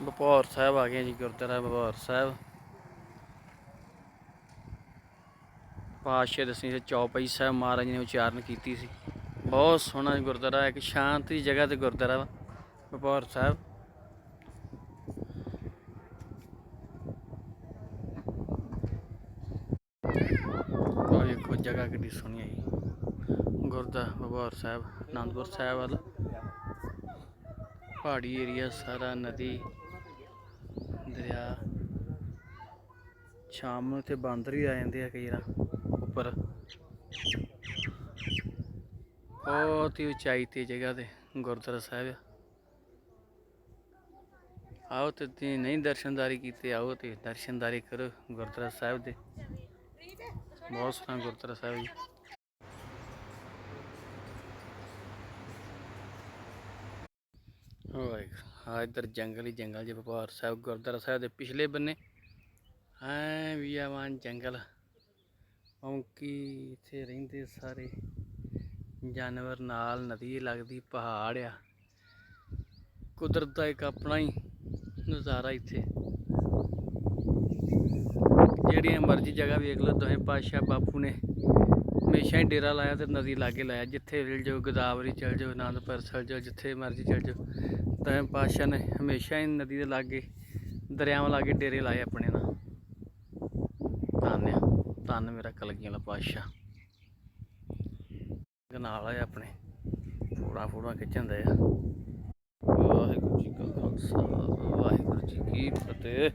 ਬਪੌਰ ਸਾਹਿਬ ਆ ਗਏ ਜੀ, ਗੁਰਦੁਆਰਾ ਬਪੌਰ ਸਾਹਿਬ। ਪਾਸ਼ਾ ਦਸਵੀਂ ਸੇ, ਚੌਪਈ ਸਾਹਿਬ ਮਹਾਰਾਜ ਨੇ ਉਚਾਰਨ ਕੀਤੀ ਸੀ। ਬਹੁਤ ਸੋਹਣਾ ਗੁਰਦੁਆਰਾ, ਇੱਕ ਸ਼ਾਂਤ ਜਗ੍ਹਾ ਤੇ ਗੁਰਦੁਆਰਾ ਬਪੌਰ ਸਾਹਿਬ। ਉਹ ਦੇਖੋ ਜਗ੍ਹਾ ਕਿੰਨੀ ਸੋਹਣੀ ਹੈ ਜੀ। ਗੁਰਦੁਆਰਾ ਬਪੌਰ ਸਾਹਿਬ, ਅਨੰਦਪੁਰ ਸਾਹਿਬ ਵਾਲਾ। ਪਹਾੜੀ ਏਰੀਆ ਸਾਰਾ ਨਦੀ। ਦਰਿਆ ਸ਼ਾਮ ਨੂੰ ਇੱਥੇ ਬਾਂਦਰ ਵੀ ਆ ਜਾਂਦੇ ਆ ਕਈ ਵਾਰ ਉੱਪਰ। ਬਹੁਤ ਹੀ ਉਚਾਈ ਤੇ ਜਗ੍ਹਾ ਤੇ ਗੁਰਦੁਆਰਾ ਸਾਹਿਬ ਆਓ ਤੇ ਤੁਸੀਂ ਨਹੀਂ ਦਰਸ਼ਨਦਾਰੀ ਕੀਤੇ, ਆਓ ਤੇ ਦਰਸ਼ਨਦਾਰੀ ਕਰੋ ਗੁਰਦੁਆਰਾ ਸਾਹਿਬ ਦੇ। ਬਹੁਤ ਸੋਹਣਾ ਗੁਰਦੁਆਰਾ ਸਾਹਿਬ ਜੀ। ਹੋਏ ਆ ਇੱਧਰ ਜੰਗਲ ਹੀ ਜੰਗਲ ਜੇ ਵਪਾਰ ਸਾਹਿਬ ਗੁਰਦੁਆਰਾ ਸਾਹਿਬ ਦੇ ਪਿਛਲੇ ਬੰਨੇ। ਐ ਵੀ ਆਵਾਂ ਜੰਗਲ। ਔਂਕੀ ਇੱਥੇ ਰਹਿੰਦੇ ਸਾਰੇ। ਜਾਨਵਰ ਨਾਲ ਨਦੀ ਲੱਗਦੀ, ਪਹਾੜ ਆ। ਕੁਦਰਤ ਦਾ ਇੱਕ ਆਪਣਾ ਹੀ ਨਜ਼ਾਰਾ ਇੱਥੇ। ਜਿਹੜੀਆਂ ਮਰਜ਼ੀ ਜਗ੍ਹਾ ਵੇਖ ਲਓ ਤੁਸੀਂ ਪਾਤਸ਼ਾਹ ਬਾਪੂ ਨੇ। ਹਮੇਸ਼ਾ ਹੀ ਡੇਰਾ ਲਾਇਆ ਤੇ ਨਦੀ ਲਾਗੇ ਲਾਇਆ, ਜਿੱਥੇ ਵਿਲ ਜਾਓ, ਗੋਦਾਵਰੀ ਚਲ ਜਾਓ ਆਨੰਦਪੁਰ ਚਲ ਜਾਓ, ਜਿੱਥੇ ਮਰਜ਼ੀ ਚਲ ਜਾਓ। ਤਾਂ ਪਾਤਸ਼ਾਹ ਨੇ ਹਮੇਸ਼ਾ ਹੀ ਨਦੀ ਦੇ ਲਾਗੇ, ਦਰਿਆਵਾਂ ਲਾਗੇ ਡੇਰੇ ਲਾਏ ਆਪਣੇ ਨਾਲ। ਧੰਨ ਆ, ਧੰਨ ਮੇਰਾ ਕਲਗੀਆਂ ਵਾਲਾ ਪਾਤਸ਼ਾਹ। ਨਾਲ ਆ ਆਪਣੇ, ਫੋੜਾ ਫੋੜਾ ਖਿੱਚਣ ਦੇ ਆ। ਵਾਹਿਗੁਰੂ ਜੀ ਕਾ ਖਾਲਸਾ, ਵਾਹਿਗੁਰੂ ਜੀ ਕੀ ਫਤਿਹ।